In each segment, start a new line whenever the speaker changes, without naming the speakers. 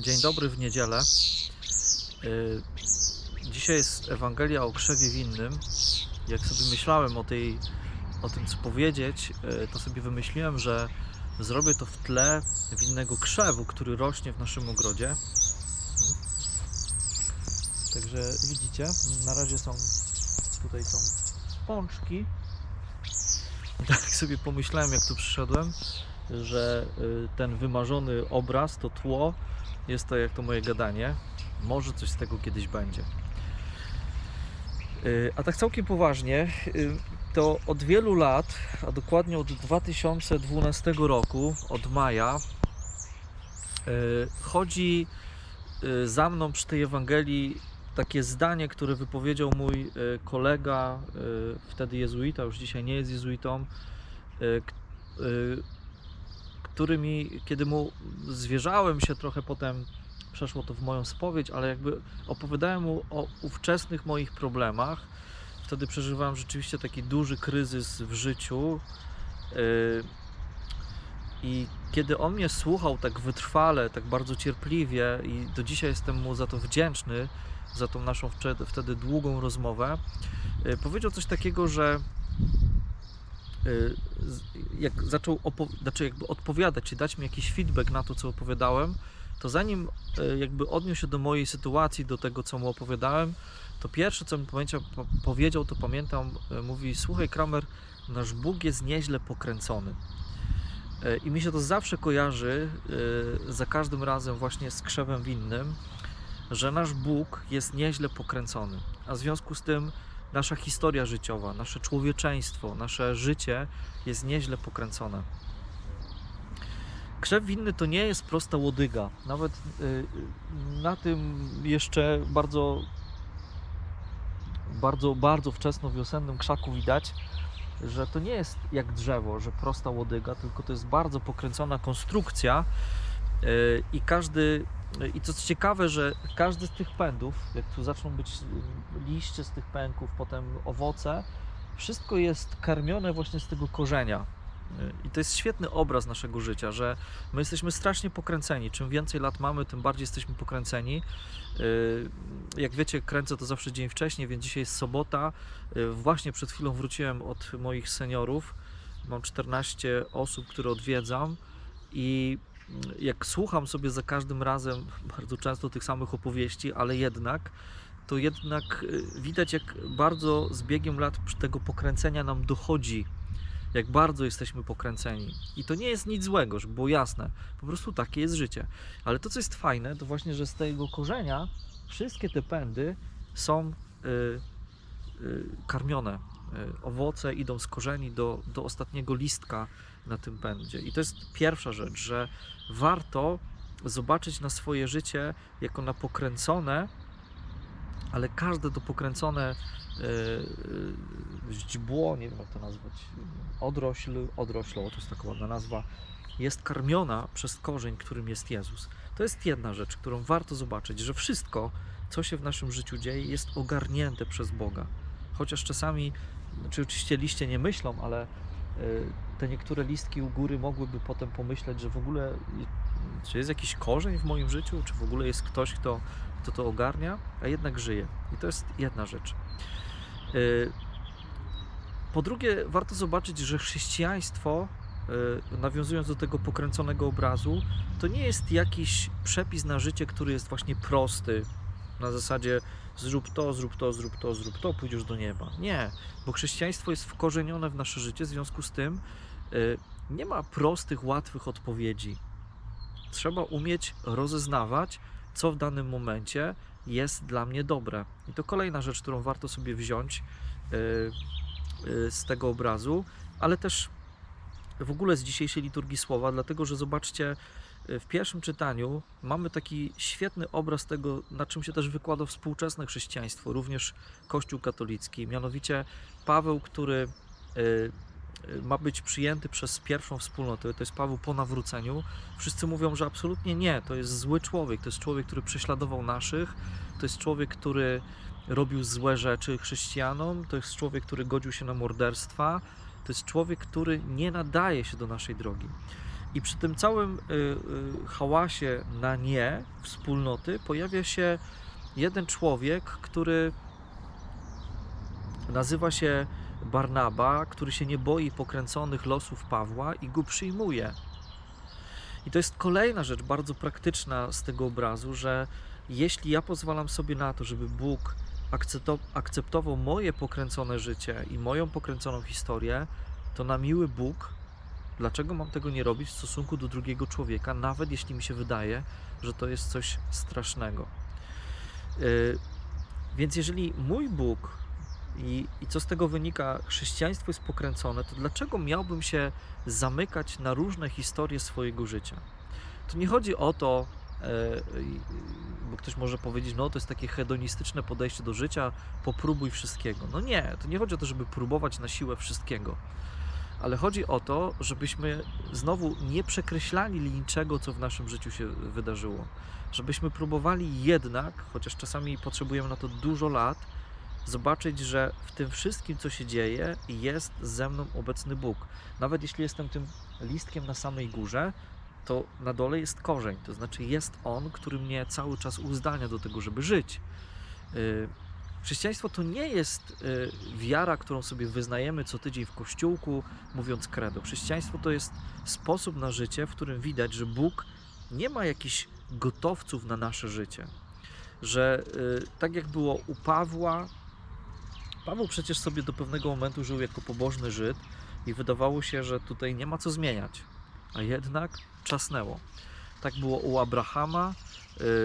Dzień dobry w niedzielę. Y, Dzisiaj jest Ewangelia o krzewie winnym. Jak sobie myślałem o, tej, o tym, co powiedzieć, y, to sobie wymyśliłem, że zrobię to w tle winnego krzewu, który rośnie w naszym ogrodzie. Także widzicie, na razie są tutaj są pączki. Tak sobie pomyślałem, jak tu przyszedłem, że y, ten wymarzony obraz, to tło, jest to jak to moje gadanie. Może coś z tego kiedyś będzie. Y, A tak całkiem poważnie, y, to od wielu lat, a dokładnie od 2012 roku, od maja, y, chodzi za mną przy tej Ewangelii takie zdanie, które wypowiedział mój kolega, wtedy jezuita, już dzisiaj nie jest jezuitą, y, k- y, który mi, kiedy mu zwierzałem się trochę potem, przeszło to w moją spowiedź, ale jakby opowiadałem mu o ówczesnych moich problemach. Wtedy przeżywałem rzeczywiście taki duży kryzys w życiu. Yy, I kiedy on mnie słuchał tak wytrwale, tak bardzo cierpliwie, i do dzisiaj jestem mu za to wdzięczny, za tą naszą wtedy długą rozmowę, yy, powiedział coś takiego, że jak zaczął znaczy jakby odpowiadać, czy dać mi jakiś feedback na to, co opowiadałem, to zanim e, jakby odniósł się do mojej sytuacji, do tego, co mu opowiadałem, to pierwsze, co mi pamięcia, po, powiedział, to pamiętam, e, mówi, słuchaj Kramer, nasz Bóg jest nieźle pokręcony. I mi się to zawsze kojarzy za każdym razem właśnie z krzewem winnym, że nasz Bóg jest nieźle pokręcony, a w związku z tym nasza historia życiowa, nasze człowieczeństwo, nasze życie jest nieźle pokręcone. Krzew winny to nie jest prosta łodyga. Nawet y, na tym jeszcze bardzo, bardzo, bardzo wczesno wiosennym krzaku widać, że to nie jest jak drzewo, że prosta łodyga, tylko to jest bardzo pokręcona konstrukcja i każdy i co ciekawe, że każdy z tych pędów, jak tu zaczną być liście z tych pęków, potem owoce, wszystko jest karmione właśnie z tego korzenia. I to jest świetny obraz naszego życia, że my jesteśmy strasznie pokręceni. Czym więcej lat mamy, tym bardziej jesteśmy pokręceni. Y, Jak wiecie, kręcę to zawsze dzień wcześniej, więc dzisiaj jest sobota. Y, Właśnie przed chwilą wróciłem od moich seniorów. Mam 14 osób, które odwiedzam i jak słucham sobie za każdym razem bardzo często tych samych opowieści, ale jednak to jednak y, widać, jak bardzo z biegiem lat tego pokręcenia nam dochodzi jak bardzo jesteśmy pokręceni. I to nie jest nic złego, żeby było jasne. Po prostu takie jest życie. Ale to, co jest fajne, to właśnie, że z tego korzenia wszystkie te pędy są y, y, karmione. Y, owoce idą z korzeni do, do ostatniego listka na tym pędzie. I to jest pierwsza rzecz, że warto zobaczyć na swoje życie jako na pokręcone, ale każde to pokręcone y, y, źdźbło, nie wiem jak to nazwać, odrośl, odroślo, to jest taka ładna nazwa, jest karmiona przez korzeń, którym jest Jezus. To jest jedna rzecz, którą warto zobaczyć, że wszystko, co się w naszym życiu dzieje, jest ogarnięte przez Boga. Chociaż czasami, czy oczywiście liście nie myślą, ale y, te niektóre listki u góry mogłyby potem pomyśleć, że w ogóle czy jest jakiś korzeń w moim życiu, czy w ogóle jest ktoś, kto, kto to ogarnia, a jednak żyje. I to jest jedna rzecz. Y, Po drugie, warto zobaczyć, że chrześcijaństwo, y, nawiązując do tego pokręconego obrazu, to nie jest jakiś przepis na życie, który jest właśnie prosty. Na zasadzie zrób to, zrób to, zrób to, zrób to, pójdziesz do nieba. Nie, bo chrześcijaństwo jest wkorzenione w nasze życie, w związku z tym y, nie ma prostych, łatwych odpowiedzi. Trzeba umieć rozeznawać, co w danym momencie jest dla mnie dobre. I to kolejna rzecz, którą warto sobie wziąć y, y, z tego obrazu, ale też w ogóle z dzisiejszej liturgii słowa, dlatego że zobaczcie, w pierwszym czytaniu mamy taki świetny obraz tego, na czym się też wykłada współczesne chrześcijaństwo, również Kościół katolicki, mianowicie Paweł, który y, y, ma być przyjęty przez pierwszą wspólnotę, to jest Paweł po nawróceniu. Wszyscy mówią, że absolutnie nie, to jest zły człowiek, to jest człowiek, który prześladował naszych, to jest człowiek, który robił złe rzeczy chrześcijanom, to jest człowiek, który godził się na morderstwa, to jest człowiek, który nie nadaje się do naszej drogi. I przy tym całym y, y, hałasie na nie wspólnoty pojawia się jeden człowiek, który nazywa się Barnaba, który się nie boi pokręconych losów Pawła i go przyjmuje. I to jest kolejna rzecz bardzo praktyczna z tego obrazu, że jeśli ja pozwalam sobie na to, żeby Bóg akcepto- akceptował moje pokręcone życie i moją pokręconą historię, to na miły Bóg, dlaczego mam tego nie robić w stosunku do drugiego człowieka, nawet jeśli mi się wydaje, że to jest coś strasznego. Yy, Więc jeżeli mój Bóg i, i co z tego wynika, chrześcijaństwo jest pokręcone, to dlaczego miałbym się zamykać na różne historie swojego życia? Tu nie chodzi o to, e, bo ktoś może powiedzieć, no to jest takie hedonistyczne podejście do życia, popróbuj wszystkiego. No nie, to nie chodzi o to, żeby próbować na siłę wszystkiego, ale chodzi o to, żebyśmy znowu nie przekreślali niczego, co w naszym życiu się wydarzyło. Żebyśmy próbowali jednak, chociaż czasami potrzebujemy na to dużo lat, zobaczyć, że w tym wszystkim, co się dzieje, jest ze mną obecny Bóg. Nawet jeśli jestem tym listkiem na samej górze, to na dole jest korzeń, to znaczy jest On, który mnie cały czas uzdalnia do tego, żeby żyć. Chrześcijaństwo to nie jest yy, wiara, którą sobie wyznajemy co tydzień w kościółku, mówiąc credo. Chrześcijaństwo to jest sposób na życie, w którym widać, że Bóg nie ma jakichś gotowców na nasze życie. Że yy, tak jak było u Pawła, Paweł przecież sobie do pewnego momentu żył jako pobożny Żyd i wydawało się, że tutaj nie ma co zmieniać, a jednak czasnęło. Tak było u Abrahama,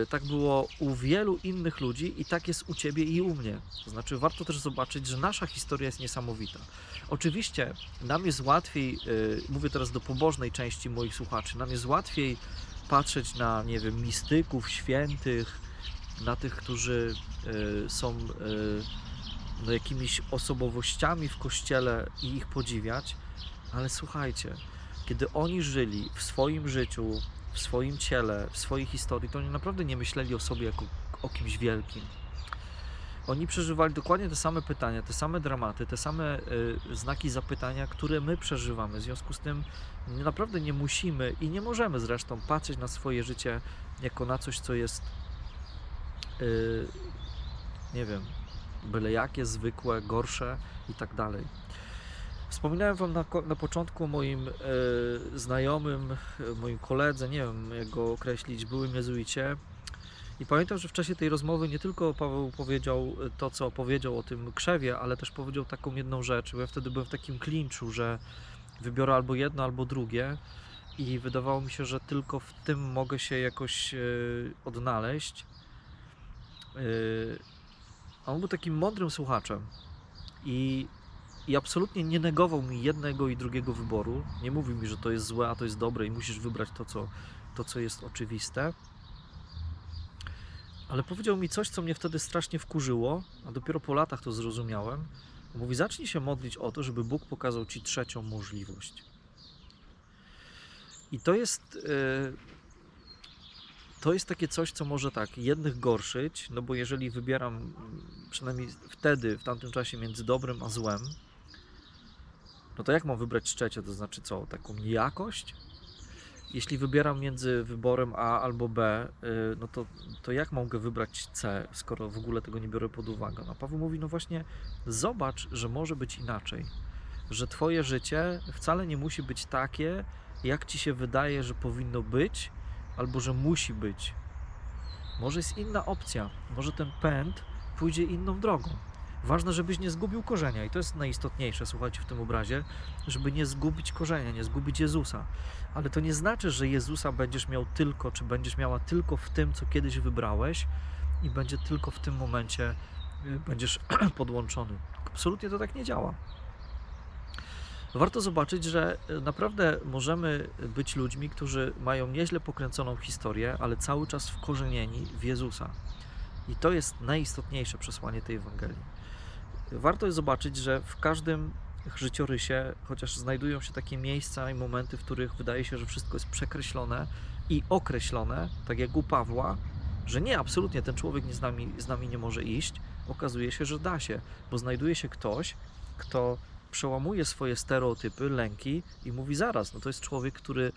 tak było u wielu innych ludzi i tak jest u ciebie i u mnie. To znaczy, warto też zobaczyć, że nasza historia jest niesamowita. Oczywiście nam jest łatwiej, yy, mówię teraz do pobożnej części moich słuchaczy, nam jest łatwiej patrzeć na, nie wiem, mistyków, świętych, na tych, którzy yy, są. No, jakimiś osobowościami w kościele i ich podziwiać, ale słuchajcie, kiedy oni żyli w swoim życiu, w swoim ciele, w swojej historii, to oni naprawdę nie myśleli o sobie jako o kimś wielkim. Oni przeżywali dokładnie te same pytania, te same dramaty, te same y, znaki zapytania, które my przeżywamy. W związku z tym naprawdę nie musimy i nie możemy zresztą patrzeć na swoje życie jako na coś, co jest, y, nie wiem, byle jakie, zwykłe, gorsze i tak dalej. Wspominałem Wam na, na początku o moim e, znajomym, e, moim koledze, nie wiem jak go określić, byłym jezuicie. I pamiętam, że w czasie tej rozmowy nie tylko Paweł powiedział e, to, co powiedział o tym krzewie, ale też powiedział taką jedną rzecz. Ja wtedy byłem w takim klinczu, że wybiorę albo jedno, albo drugie. I wydawało mi się, że tylko w tym mogę się jakoś e, odnaleźć. A on był takim mądrym słuchaczem i, i absolutnie nie negował mi jednego i drugiego wyboru. Nie mówił mi, że to jest złe, a to jest dobre i musisz wybrać to, co, to, co jest oczywiste. Ale powiedział mi coś, co mnie wtedy strasznie wkurzyło, a dopiero po latach to zrozumiałem. Mówi, zacznij się modlić o to, żeby Bóg pokazał ci trzecią możliwość. I to jest. Yy, to jest takie coś, co może tak, jednych gorszyć, no bo jeżeli wybieram przynajmniej wtedy, w tamtym czasie między dobrym a złem, no to jak mam wybrać trzecie, to znaczy co, taką niejakość? Jeśli wybieram między wyborem A albo B, y, no to, to jak mogę wybrać C, skoro w ogóle tego nie biorę pod uwagę? No Paweł mówi, no właśnie zobacz, że może być inaczej, że twoje życie wcale nie musi być takie, jak ci się wydaje, że powinno być, albo że musi być. Może jest inna opcja, może ten pęd pójdzie inną drogą. Ważne, żebyś nie zgubił korzenia, i to jest najistotniejsze, słuchajcie, w tym obrazie, żeby nie zgubić korzenia, nie zgubić Jezusa. Ale to nie znaczy, że Jezusa będziesz miał tylko, czy będziesz miała tylko w tym, co kiedyś wybrałeś, i będzie tylko w tym momencie y, będziesz podłączony. Absolutnie to tak nie działa. Warto zobaczyć, że y, naprawdę możemy być ludźmi, którzy mają nieźle pokręconą historię, ale cały czas wkorzenieni w Jezusa. I to jest najistotniejsze przesłanie tej Ewangelii. Warto jest zobaczyć, że w każdym życiorysie, chociaż znajdują się takie miejsca i momenty, w których wydaje się, że wszystko jest przekreślone i określone, tak jak u Pawła, że nie, absolutnie ten człowiek nie z, nami, z nami nie może iść, okazuje się, że da się, bo znajduje się ktoś, kto przełamuje swoje stereotypy, lęki i mówi zaraz, no to jest człowiek, który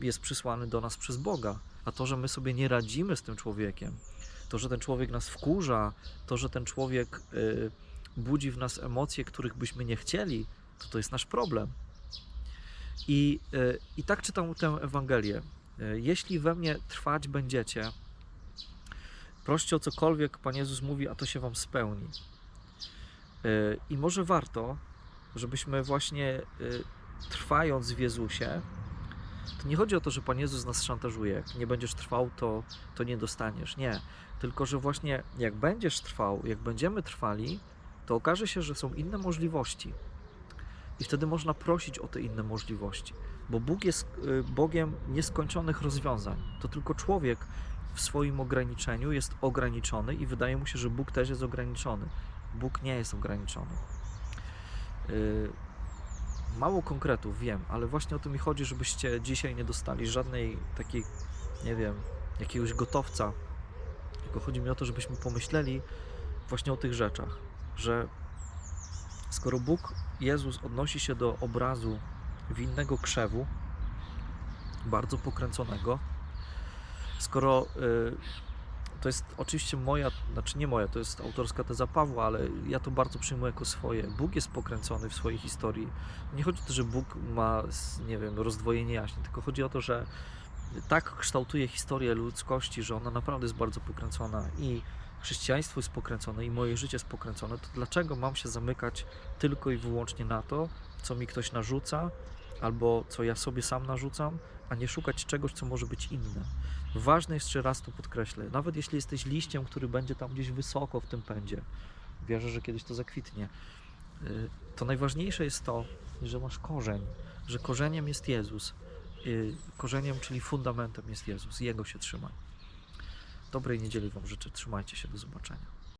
jest przysłany do nas przez Boga. A to, że my sobie nie radzimy z tym człowiekiem, to, że ten człowiek nas wkurza, to, że ten człowiek y, budzi w nas emocje, których byśmy nie chcieli, to to jest nasz problem. I, y, i tak czytam tę Ewangelię. Y, Jeśli we mnie trwać będziecie, proście o cokolwiek Pan Jezus mówi, a to się Wam spełni. Y, I może warto, żebyśmy właśnie trwając w Jezusie, to nie chodzi o to, że Pan Jezus nas szantażuje. Jak nie będziesz trwał, to, to nie dostaniesz. Nie. Tylko, że właśnie jak będziesz trwał, jak będziemy trwali, to okaże się, że są inne możliwości. I wtedy można prosić o te inne możliwości. Bo Bóg jest y, Bogiem nieskończonych rozwiązań. To tylko człowiek w swoim ograniczeniu jest ograniczony i wydaje mu się, że Bóg też jest ograniczony. Bóg nie jest ograniczony. Y, Mało konkretów wiem, ale właśnie o to mi chodzi, żebyście dzisiaj nie dostali żadnej takiej, nie wiem, jakiegoś gotowca. Tylko chodzi mi o to, żebyśmy pomyśleli właśnie o tych rzeczach, że skoro Bóg, Jezus odnosi się do obrazu winnego krzewu, bardzo pokręconego, skoro y, to jest oczywiście moja, znaczy nie moja, to jest autorska teza Pawła, ale ja to bardzo przyjmuję jako swoje. Bóg jest pokręcony w swojej historii. Nie chodzi o to, że Bóg ma, nie wiem, rozdwojenie jaźni, tylko chodzi o to, że tak kształtuje historię ludzkości, że ona naprawdę jest bardzo pokręcona i chrześcijaństwo jest pokręcone i moje życie jest pokręcone, to dlaczego mam się zamykać tylko i wyłącznie na to, co mi ktoś narzuca, albo co ja sobie sam narzucam, a nie szukać czegoś, co może być inne. Ważne jeszcze raz to podkreślę, nawet jeśli jesteś liściem, który będzie tam gdzieś wysoko w tym pędzie, wierzę, że kiedyś to zakwitnie, y, to najważniejsze jest to, że masz korzeń, że korzeniem jest Jezus. Y, Korzeniem, czyli fundamentem jest Jezus. Jego się trzymaj. Dobrej niedzieli Wam życzę. Trzymajcie się. Do zobaczenia.